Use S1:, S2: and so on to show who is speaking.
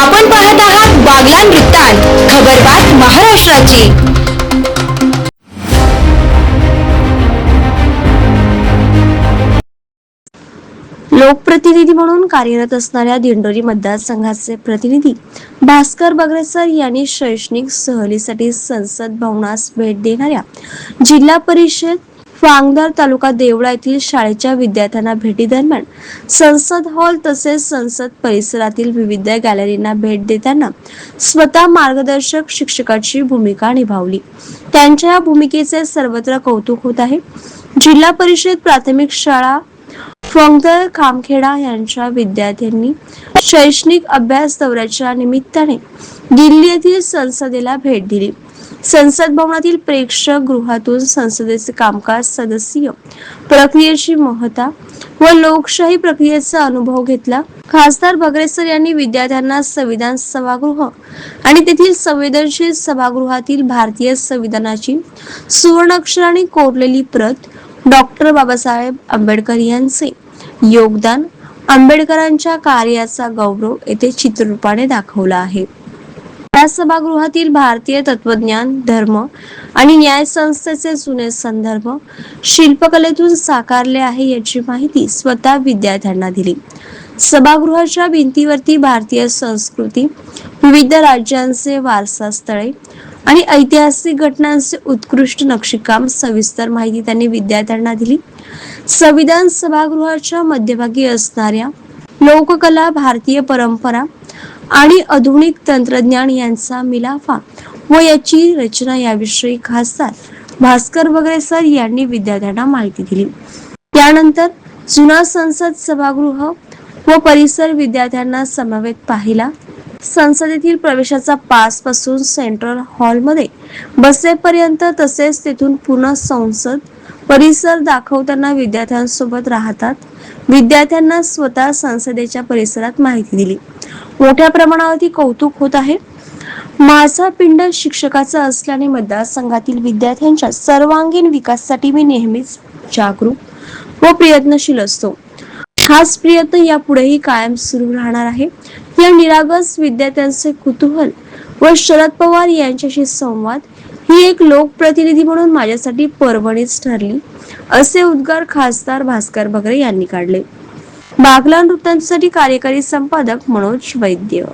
S1: आपण पाहत आहात बागलान वृत्तांत खबरबात महाराष्ट्राची.
S2: लोकप्रतिनिधी म्हणून कार्यरत असणाऱ्या दिंडोरी मतदारसंघाचे प्रतिनिधी भास्कर बगरेसर यांनी शैक्षणिक सहलीसाठी संसद भवनास भेट देणाऱ्या जिल्हा परिषद वांगदर तालुका देवळा येथील शाळेच्या विद्यार्थ्यांना भेटी दरम्यान संसद हॉल तसेच संसद परिसरातील विविध गॅलरींना भेट देताना स्वतः मार्गदर्शक शिक्षकाची भूमिका निभावली. त्यांच्या या भूमिकेचे सर्वत्र कौतुक होत आहे. जिल्हा परिषद प्राथमिक शाळा फंगदर खामखेडा यांच्या विद्यार्थ्यांनी शैक्षणिक अभ्यास दौऱ्याच्या निमित्ताने दिल्ली येथील संसदेला भेट दिली. संसद भवनातील प्रेक्षक गृहातून संसदेचे कामकाज सदस्यीय प्रक्रियेची महत्ता व लोकशाही प्रक्रियेचा अनुभव घेतला. खासदार भगरेसर यांनी विद्यार्थ्यांना संविधान सभागृह आणि तेथील संवेदनशील सभागृहातील भारतीय संविधानाची सुवर्णाक्षराने कोरलेली प्रत डॉक्टर बाबासाहेब आंबेडकर यांचे योगदान आंबेडकरांच्या कार्याचा गौरव येथे चित्ररूपाने दाखवला आहे. या सभागृहातील भारतीय तत्वज्ञान धर्म आणि न्याय संस्थेचे जुने संदर्भ शिल्पकलेतून साकारले आहे याची माहिती स्वतः विद्यार्थ्यांना दिली. सभागृहाच्या भिंतीवरती भारतीय संस्कृती विविध राज्यांचे वारसा स्थळे आणि ऐतिहासिक घटनांचे उत्कृष्ट नक्षीकाम सविस्तर माहिती त्यांनी विद्यार्थ्यांना दिली. संविधान सभागृहाच्या मध्यभागी असणाऱ्या लोककला भारतीय परंपरा आणि आधुनिक तंत्रज्ञान यांचा मिलाफा व याची रचना याविषयी खासदार भास्कर वगैरे सर यांनी विद्यार्थ्यांना माहिती दिली. त्यानंतर जुना संसद सभागृह व परिसर विद्यार्थ्यांना समवेत पाहिला. संसदेतील प्रवेशाचा पासपासून सेंट्रल हॉलमध्ये बसेपर्यंत तसेच तेथून पुन्हा संसद परिसर दाखवताना विद्यार्थ्यांसोबत राहतात. विद्यार्थ्यांना स्वतः संसदेच्या परिसरात माहिती दिली. मोठ्या प्रमाणावरती कौतुक होत आहे. माझा पिंड शिक्षकाचा असल्याने मतदारसंघातील विद्यार्थ्यांच्या सर्वांगीण विकासासाठी मी नेहमीच जागरूक व प्रयत्नशील असतो. हाच प्रयत्न यापुढेही कायम सुरू राहणार आहे. या निरागस विद्यार्थ्यांचे कुतूहल व शरद पवार यांच्याशी संवाद ही एक लोकप्रतिनिधी म्हणून माझ्यासाठी पर्वणीच ठरली असे उद्गार खासदार भास्कर बगरे यांनी काढले. बागला नृत्यांसाठी कार्यकारी संपादक मनोज वैद्य.